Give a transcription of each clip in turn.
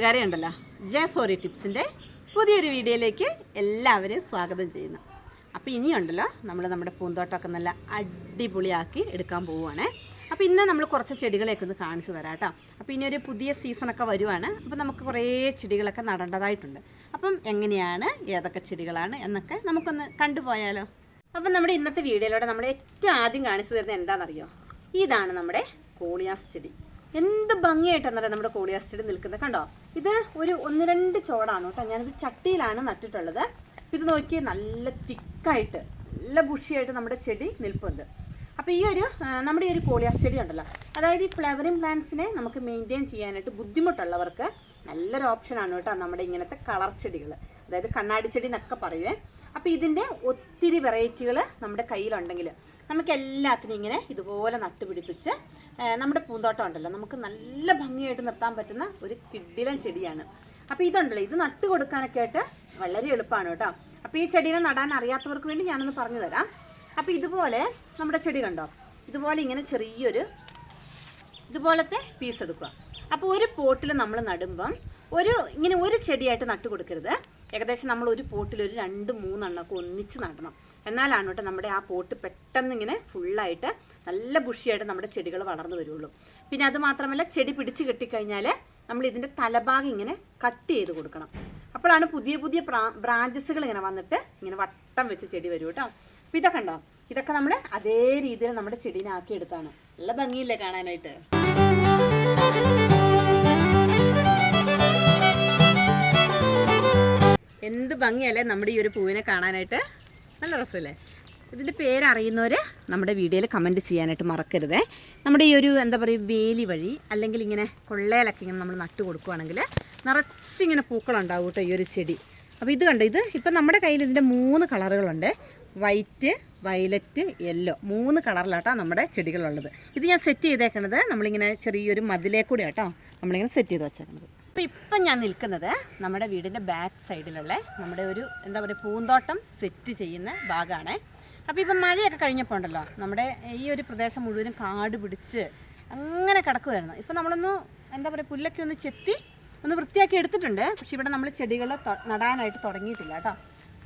കൂട്ടുകാരെ ഉണ്ടല്ലോ ജെ ഫോറി ടിപ്സിന്റെ പുതിയൊരു വീഡിയോയിലേക്ക് എല്ലാവരെയും സ്വാഗതം ചെയ്യുന്നു. അപ്പോൾ ഇനിയുണ്ടല്ലോ നമ്മൾ നമ്മുടെ പൂന്തോട്ടമൊക്കെ നല്ല അടിപൊളിയാക്കി എടുക്കാൻ പോവുകയാണ്. അപ്പോൾ ഇന്ന് നമ്മൾ കുറച്ച് ചെടികളെയൊക്കെ ഒന്ന് കാണിച്ചു തരാം കേട്ടോ. അപ്പോൾ ഇനി ഒരു പുതിയ സീസണൊക്കെ വരുവാണ്. അപ്പോൾ നമുക്ക് കുറേ ചെടികളൊക്കെ നടേണ്ടതായിട്ടുണ്ട്. അപ്പം എങ്ങനെയാണ് ഏതൊക്കെ ചെടികളാണ് എന്നൊക്കെ നമുക്കൊന്ന് കണ്ടുപോയാലോ. അപ്പം നമ്മുടെ ഇന്നത്തെ വീഡിയോയിലൂടെ നമ്മൾ ഏറ്റവും ആദ്യം കാണിച്ചു തരുന്നത് എന്താണെന്നറിയോ? ഇതാണ് നമ്മുടെ കോളിയാസ് ചെടി. എന്ത് ഭംഗിയായിട്ടെന്നറിയാം നമ്മുടെ കോളിയാസ്റ്റഡ് നിൽക്കുന്നത്. കണ്ടോ? ഇത് ഒരു ഒന്ന് രണ്ട് ചോടാണ് കേട്ടോ. ഞാനിത് ചട്ടിയിലാണ് നട്ടിട്ടുള്ളത്. ഇത് നോക്കി നല്ല തിക്കായിട്ട് നല്ല ബുഷിയായിട്ട് നമ്മുടെ ചെടി നിൽപ്പുണ്ട്. അപ്പോൾ ഈ ഒരു നമ്മുടെ ഈ ഒരു കോളിയാസ് ചെടി ഉണ്ടല്ലോ. അതായത് ഈ ഫ്ലവറിങ് പ്ലാന്റ്സിനെ നമുക്ക് മെയിന്റെയിൻ ചെയ്യാനായിട്ട് ബുദ്ധിമുട്ടുള്ളവർക്ക് നല്ലൊരു ഓപ്ഷനാണ് കേട്ടോ നമ്മുടെ ഇങ്ങനത്തെ കളർ ചെടികൾ അതായത് കണ്ണാടി ചെടി എന്നൊക്കെ പറയുവേ. അപ്പോൾ ഇതിന്റെ ഒത്തിരി വെറൈറ്റികൾ നമ്മുടെ കയ്യിലുണ്ടെങ്കിൽ നമുക്ക് എല്ലാത്തിനും ഇങ്ങനെ ഇതുപോലെ നട്ടുപിടിപ്പിച്ച് നമ്മുടെ പൂന്തോട്ടം ഉണ്ടല്ലോ നമുക്ക് നല്ല ഭംഗിയായിട്ട് നിർത്താൻ പറ്റുന്ന ഒരു കിഡിലൻ ചെടിയാണ്. അപ്പോൾ ഇതുണ്ടല്ലോ ഇത് നട്ട് കൊടുക്കാനൊക്കെ ആയിട്ട് വളരെ എളുപ്പമാണ് കേട്ടോ. അപ്പോൾ ഈ ചെടീനെ നടാൻ അറിയാത്തവർക്ക് വേണ്ടി ഞാനൊന്ന് പറഞ്ഞു തരാം. അപ്പോൾ ഇതുപോലെ നമ്മുടെ ചെടി കണ്ടോ? ഇതുപോലെ ഇങ്ങനെ ചെറിയൊരു ഇതുപോലത്തെ പീസ് എടുക്കുക. അപ്പോൾ ഒരു പോട്ടിൽ നമ്മൾ നടുമ്പം ഒരു ഇങ്ങനെ ഒരു ചെടിയായിട്ട് നട്ടു കൊടുക്കരുത്. ഏകദേശം നമ്മൾ ഒരു പോട്ടിൽ ഒരു രണ്ട് മൂന്നെണ്ണമൊക്കെ ഒന്നിച്ച് നടണം. എന്നാലാണ് കേട്ടോ നമ്മുടെ ആ പോട്ട് പെട്ടെന്ന് ഇങ്ങനെ ഫുള്ളായിട്ട് നല്ല ബുഷിയായിട്ട് നമ്മുടെ ചെടികൾ വളർന്നു വരുള്ളൂ. പിന്നെ അത് മാത്രമല്ല ചെടി പിടിച്ച് കെട്ടിക്കഴിഞ്ഞാൽ നമ്മൾ ഇതിന്റെ തലഭാഗം ഇങ്ങനെ കട്ട് ചെയ്ത് കൊടുക്കണം. അപ്പോഴാണ് പുതിയ പുതിയ ബ്രാഞ്ചസുകൾ ഇങ്ങനെ വന്നിട്ട് ഇങ്ങനെ വട്ടം വെച്ച് ചെടി വരും കേട്ടോ. അപ്പം ഇതൊക്കെ ഉണ്ടോ ഇതൊക്കെ നമ്മൾ അതേ രീതിയിൽ നമ്മുടെ ചെടിനാക്കി എടുത്താണ് നല്ല ഭംഗിയില്ലേ കാണാനായിട്ട്? ഭംഗിയല്ലേ നമ്മുടെ ഈ ഒരു പൂവിനെ കാണാനായിട്ട്? നല്ല രസമല്ലേ? ഇതിന്റെ പേരറിയുന്നവർ നമ്മുടെ വീഡിയോയിൽ കമന്റ് ചെയ്യാനായിട്ട് മറക്കരുതേ. നമ്മുടെ ഈ ഒരു എന്താ പറയുക വേലി വഴി അല്ലെങ്കിൽ ഇങ്ങനെ കൊള്ളയിലൊക്കെ ഇങ്ങനെ നമ്മൾ നട്ടു കൊടുക്കുകയാണെങ്കിൽ നിറച്ചിങ്ങനെ പൂക്കളുണ്ടാവും കേട്ടോ ഈ ഒരു ചെടി. അപ്പോൾ ഇത് കണ്ടോ? ഇത് ഇപ്പം നമ്മുടെ കയ്യിൽ ഇതിന്റെ മൂന്ന് കളറുകളുണ്ട്. വൈറ്റ് വയലറ്റ് യെല്ലോ മൂന്ന് കളറിലാട്ടോ നമ്മുടെ ചെടികളുള്ളത്. ഇത് ഞാൻ സെറ്റ് ചെയ്തേക്കണത്. നമ്മളിങ്ങനെ ചെറിയൊരു മതിലേ കൂടെ ആട്ടോ നമ്മളിങ്ങനെ സെറ്റ് ചെയ്ത് വെച്ചേക്കണത്. അപ്പോൾ ഇപ്പം ഞാൻ നിൽക്കുന്നത് നമ്മുടെ വീടിന്റെ ബാക്ക് സൈഡിലുള്ള നമ്മുടെ ഒരു എന്താ പറയുക പൂന്തോട്ടം സെറ്റ് ചെയ്യുന്ന ഭാഗമാണ് അപ്പോൾ ഇപ്പം മഴയൊക്കെ കഴിഞ്ഞപ്പോൾ ഉണ്ടല്ലോ നമ്മുടെ ഈ ഒരു പ്രദേശം മുഴുവനും കാട് പിടിച്ച് അങ്ങനെ കിടക്കുമായിരുന്നു ഇപ്പം നമ്മളൊന്ന് എന്താ പറയുക പുല്ലൊക്കെ ഒന്ന് ചെത്തി ഒന്ന് വൃത്തിയാക്കി എടുത്തിട്ടുണ്ട്. പക്ഷേ ഇവിടെ നമ്മൾ ചെടികൾ നടാനായിട്ട് തുടങ്ങിയിട്ടില്ല കേട്ടോ.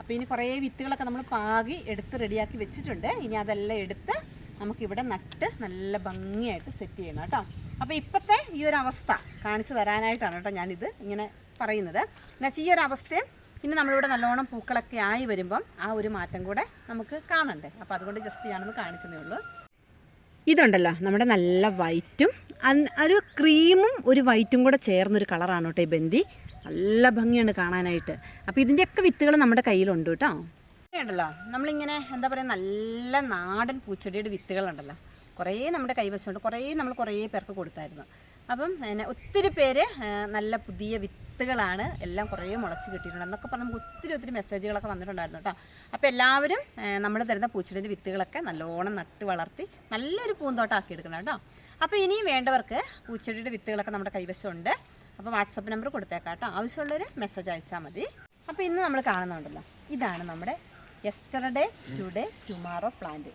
അപ്പോൾ ഇനി കുറേ വിത്തുകളൊക്കെ നമ്മൾ പാകി എടുത്ത് റെഡിയാക്കി വെച്ചിട്ടുണ്ട്. ഇനി അതെല്ലാം എടുത്ത് നമുക്കിവിടെ നട്ട് നല്ല ഭംഗിയായിട്ട് സെറ്റ് ചെയ്യണം കേട്ടോ. അപ്പോൾ ഇപ്പോഴത്തെ ഈ ഒരു അവസ്ഥ കാണിച്ചു തരാനായിട്ടാണ് കേട്ടോ ഞാനിത് ഇങ്ങനെ പറയുന്നത്. എന്നുവെച്ചാൽ ഈ ഒരു അവസ്ഥയും ഇനി നമ്മളിവിടെ നല്ലോണം പൂക്കളൊക്കെ ആയി വരുമ്പം ആ ഒരു മാറ്റം കൂടെ നമുക്ക് കാണണ്ടേ? അപ്പോൾ അതുകൊണ്ട് ജസ്റ്റ് ഞാനൊന്ന് കാണിച്ചതേ ഉള്ളൂ. ഇതുണ്ടല്ലോ നമ്മുടെ നല്ല വൈറ്റും ഒരു ക്രീമും ഒരു വൈറ്റും കൂടെ ചേർന്നൊരു കളറാണ് കേട്ടോ ഈ ബന്ദി നല്ല ഭംഗിയാണ് കാണാനായിട്ട്. അപ്പോൾ ഇതിന്റെയൊക്കെ വിത്തുകൾ നമ്മുടെ കയ്യിലുണ്ട് കേട്ടോ. ഉണ്ടല്ലോ നമ്മളിങ്ങനെ എന്താ പറയുക നല്ല നാടൻ പൂച്ചെടിയുടെ വിത്തുകളുണ്ടല്ലോ. കുറേ നമ്മുടെ കൈവശമുണ്ട്. കുറേ നമ്മൾ കുറേ പേർക്ക് കൊടുത്തായിരുന്നു. അപ്പം പിന്നെ ഒത്തിരി പേര് നല്ല പുതിയ വിത്തുകളാണ് എല്ലാം കുറേ മുളച്ച് കിട്ടിയിട്ടുണ്ട്. എന്നൊക്കെ പറഞ്ഞ് നമുക്ക് ഒത്തിരി ഒത്തിരി മെസ്സേജുകളൊക്കെ വന്നിട്ടുണ്ടായിരുന്നു കേട്ടോ. അപ്പോൾ എല്ലാവരും നമ്മൾ തരുന്ന പൂച്ചെടിന്റെ വിത്തുകളൊക്കെ നല്ലോണം നട്ട് വളർത്തി നല്ലൊരു പൂന്തോട്ടം ആക്കി എടുക്കണം കേട്ടോ. അപ്പോൾ ഇനിയും വേണ്ടവർക്ക് പൂച്ചെടിയുടെ വിത്തുകളൊക്കെ നമ്മുടെ കൈവശമുണ്ട്. അപ്പോൾ വാട്സപ്പ് നമ്പർ കൊടുത്തേക്കാം കേട്ടോ. ആവശ്യമുള്ളവർ മെസ്സേജ് അയച്ചാൽ മതി. അപ്പോൾ ഇന്ന് നമ്മൾ കാണുന്നുണ്ടല്ലോ. ഇതാണ് നമ്മുടെ യെസ്റ്റർഡേ ടുഡേ ടുമാറോ പ്ലാന്റ്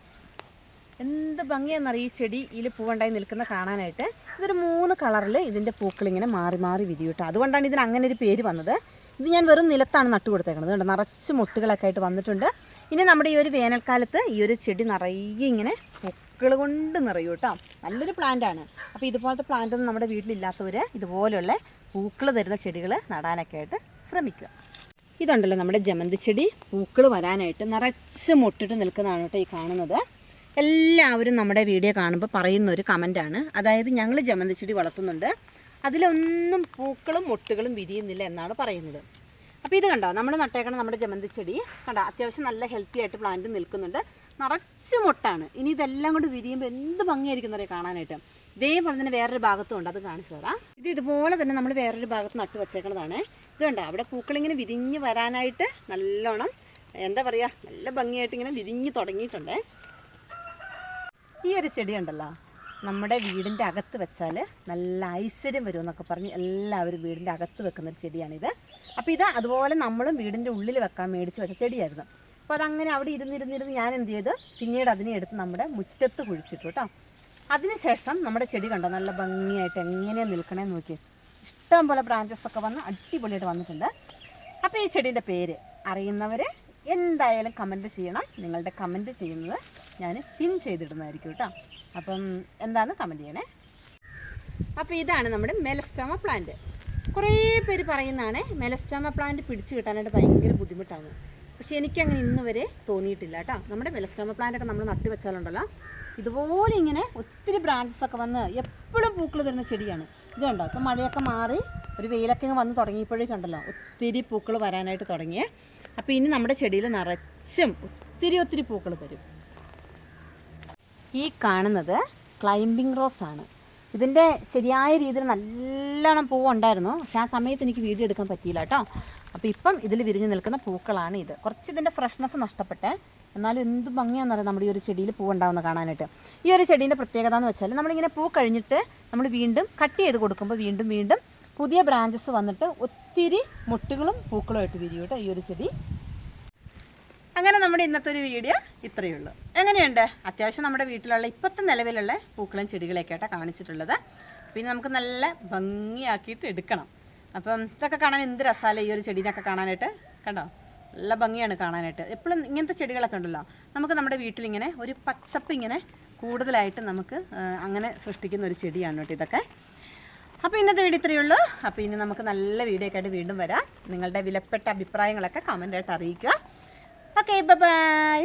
എന്ത് ഭംഗിയാണെന്നറിയ? ഈ ചെടി ഇതിൽ പൂവുണ്ടായി നിൽക്കുന്ന കാണാനായിട്ട് ഇതൊരു മൂന്ന് കളറിൽ ഇതിന്റെ പൂക്കൾ ഇങ്ങനെ മാറി മാറി വിരിയും കേട്ടോ അതുകൊണ്ടാണ് ഇതിന് അങ്ങനെ ഒരു പേര് വന്നത്. ഇത് ഞാൻ വെറും നിലത്താണ് നട്ടു കൊടുത്തേക്കുന്നത്. കേട്ടോ നിറച്ച് മുട്ടുകളൊക്കെ ആയിട്ട് വന്നിട്ടുണ്ട്. ഇനി നമ്മുടെ ഈ ഒരു വേനൽക്കാലത്ത് ഈ ഒരു ചെടി നിറയെ ഇങ്ങനെ പൂക്കൾ കൊണ്ട് നിറയും കേട്ടോ. നല്ലൊരു പ്ലാന്റാണ് അപ്പോൾ ഇതുപോലത്തെ പ്ലാന്റൊന്നും നമ്മുടെ വീട്ടിലില്ലാത്തവർ ഇതുപോലെയുള്ള പൂക്കൾ തരുന്ന ചെടികൾ നടാനൊക്കെ ആയിട്ട് ശ്രമിക്കുക. ഇതുണ്ടല്ലോ നമ്മുടെ ജമന്തി ചെടി. പൂക്കൾ വരാനായിട്ട് നിറച്ച് മുട്ടിട്ട് നിൽക്കുന്നതാണ് കേട്ടോ ഈ കാണുന്നത്. എല്ലാവരും നമ്മുടെ വീഡിയോ കാണുമ്പോൾ പറയുന്ന ഒരു കമന്റാണ്. അതായത് ഞങ്ങൾ ജമന്തി ചെടി വളർത്തുന്നുണ്ട്. അതിലൊന്നും പൂക്കളും മുട്ടുകളും വിരിയുന്നില്ല എന്നാണ് പറയുന്നത്. അപ്പോൾ ഇത് കണ്ടോ? നമ്മൾ നട്ടേക്കണ നമ്മുടെ ജമന്തി ചെടി കണ്ടോ? അത്യാവശ്യം നല്ല ഹെൽത്തി ആയിട്ട് പ്ലാന്റ് നിൽക്കുന്നുണ്ട്. നിറച്ച് മുട്ടാണ്. ഇനി ഇതെല്ലാം കൊണ്ട് വിരിയുമ്പോൾ എന്ത് ഭംഗിയായിരിക്കും എന്നറിയാം കാണാനായിട്ട്? ഇതേപോലെ തന്നെ വേറൊരു ഭാഗത്തും ഉണ്ട്. അത് കാണിച്ചു തരാം. ഇത് ഇതുപോലെ തന്നെ നമ്മൾ വേറൊരു ഭാഗത്ത് നട്ടു വെച്ചേക്കണതാണ്. ഇത് കണ്ടോ? അവിടെ പൂക്കളിങ്ങനെ വിരിഞ്ഞ് വരാനായിട്ട് നല്ലോണം എന്താ പറയുക നല്ല ഭംഗിയായിട്ട് ഇങ്ങനെ വിരിഞ്ഞ് തുടങ്ങിയിട്ടുണ്ട്. ഈ ഒരു ചെടി ഉണ്ടല്ലോ നമ്മുടെ വീടിന്റെ അകത്ത് വെച്ചാൽ നല്ല ഐശ്വര്യം വരും എന്നൊക്കെ പറഞ്ഞ് എല്ലാവരും വീടിന്റെ അകത്ത് വെക്കുന്നൊരു ചെടിയാണിത്. അപ്പോൾ ഇത് അതുപോലെ നമ്മളും വീടിന്റെ ഉള്ളിൽ വെക്കാൻ മേടിച്ച് വെച്ച ചെടിയായിരുന്നു. അപ്പോൾ അതങ്ങനെ അവിടെ ഇരുന്നിരുന്നിരുന്ന് ഞാൻ എന്ത് ചെയ്തു? പിന്നീട് അതിനെ എടുത്ത് നമ്മുടെ മുറ്റത്ത് കുഴിച്ചിട്ടു കേട്ടോ അതിനുശേഷം നമ്മുടെ ചെടി കണ്ടോ? നല്ല ഭംഗിയായിട്ട് എങ്ങനെയാണ് നിൽക്കണേന്ന് നോക്കി ഇഷ്ടം പോലെ ബ്രാഞ്ചസ് ഒക്കെ വന്ന് അടിപൊളിയായിട്ട് വന്നിട്ടുണ്ട്. അപ്പോൾ ഈ ചെടീന്റെ പേര് അറിയുന്നവർ എന്തായാലും കമന്റ് ചെയ്യണം. നിങ്ങളുടെ കമന്റ് ചെയ്യുന്നത് ഞാൻ പിൻ ചെയ്തിടുന്നതായിരിക്കും കേട്ടോ. അപ്പം എന്താണെന്ന് കമന്റ് ചെയ്യണേ. അപ്പോൾ ഇതാണ് നമ്മുടെ മെലസ്റ്റോമ പ്ലാന്റ് കുറേ പേര് പറയുന്നതാണ് മെലസ്റ്റോമ പ്ലാന്റ് പിടിച്ചു കിട്ടാനായിട്ട് ഭയങ്കര ബുദ്ധിമുട്ടാണ്. പക്ഷെ എനിക്കങ്ങനെ ഇന്ന് വരെ തോന്നിയിട്ടില്ല കേട്ടോ. നമ്മുടെ മെലസ്റ്റോമ പ്ലാന്റ് ഒക്കെ നമ്മൾ നട്ടി വെച്ചാലുണ്ടല്ലോ ഇതുപോലെ ഇങ്ങനെ ഒത്തിരി ബ്രാഞ്ചസ് ഒക്കെ വന്ന് എപ്പോഴും പൂക്കൾ തരുന്ന ചെടിയാണ്. ഇതുണ്ടോ അപ്പോൾ മഴയൊക്കെ മാറി ഒരു വെയിലൊക്കെ വന്ന് തുടങ്ങിയപ്പോഴേ കണ്ടല്ലോ ഒത്തിരി പൂക്കൾ വരാനായിട്ട് തുടങ്ങിയേ. അപ്പോൾ ഇനി നമ്മുടെ ചെടിയിൽ നിറച്ചും ഒത്തിരി ഒത്തിരി പൂക്കൾ തരും ഈ കാണുന്നത് ക്ലൈംബിംഗ് റോസ് ആണ്. ഇതിന്റെ ശരിയായ രീതിയിൽ നല്ലോണം പൂവുണ്ടായിരുന്നു. പക്ഷെ ആ സമയത്ത് എനിക്ക് വീഡിയോ എടുക്കാൻ പറ്റിയില്ല കേട്ടോ. അപ്പോൾ ഇപ്പം ഇതിൽ വിരിഞ്ഞ് നിൽക്കുന്ന പൂക്കളാണ് ഇത്. കുറച്ച് ഇതിന്റെ ഫ്രഷ്നെസ് നഷ്ടപ്പെട്ടേ. എന്നാലും എന്ത് ഭംഗിയാണെന്ന് പറയാം നമ്മുടെ ഈ ഒരു ചെടിയിൽ പൂവുണ്ടാവുന്ന കാണാനായിട്ട്. ഈ ഒരു ചെടീന്റെ പ്രത്യേകത എന്ന് വെച്ചാൽ നമ്മളിങ്ങനെ പൂ കഴിഞ്ഞിട്ട് നമ്മൾ വീണ്ടും കട്ട് ചെയ്ത് കൊടുക്കുമ്പോൾ വീണ്ടും വീണ്ടും പുതിയ ബ്രാഞ്ചസ് വന്നിട്ട് ഒത്തിരി മുട്ടുകളും പൂക്കളും ആയിട്ട് വിരിയും കേട്ടോ ഈ ഒരു ചെടി. അങ്ങനെ നമ്മുടെ ഇന്നത്തെ ഒരു വീഡിയോ ഇത്രയേ ഉള്ളൂ. എങ്ങനെയുണ്ട്? അത്യാവശ്യം നമ്മുടെ വീട്ടിലുള്ള ഇപ്പോഴത്തെ നിലവിലുള്ള പൂക്കളും ചെടികളൊക്കെ ആയിട്ടാണ് കാണിച്ചിട്ടുള്ളത്. പിന്നെ നമുക്ക് നല്ല ഭംഗിയാക്കിയിട്ട് എടുക്കണം. അപ്പം ഇതൊക്കെ കാണാൻ എന്ത് രസമല്ലേ ഈ ഒരു ചെടീനൊക്കെ കാണാനായിട്ട്? കണ്ടോ? നല്ല ഭംഗിയാണ് കാണാനായിട്ട്. എപ്പോഴും ഇങ്ങനത്തെ ചെടികളൊക്കെ ഉണ്ടല്ലോ. നമുക്ക് നമ്മുടെ വീട്ടിലിങ്ങനെ ഒരു പച്ചപ്പ് ഇങ്ങനെ കൂടുതലായിട്ട് നമുക്ക് അങ്ങനെ സൃഷ്ടിക്കുന്ന ഒരു ചെടിയാണ് കേട്ടോ ഇതൊക്കെ. അപ്പോൾ ഇന്നത്തെ വീഡിയോ ഇത്രയേ ഉള്ളൂ. അപ്പോൾ ഇനി നമുക്ക് നല്ല വീഡിയോ ഒക്കെ ആയിട്ട് വീണ്ടും വരാം. നിങ്ങളുടെ വിലപ്പെട്ട അഭിപ്രായങ്ങളൊക്കെ കമന്റായിട്ട് അറിയിക്കുക. Okay bye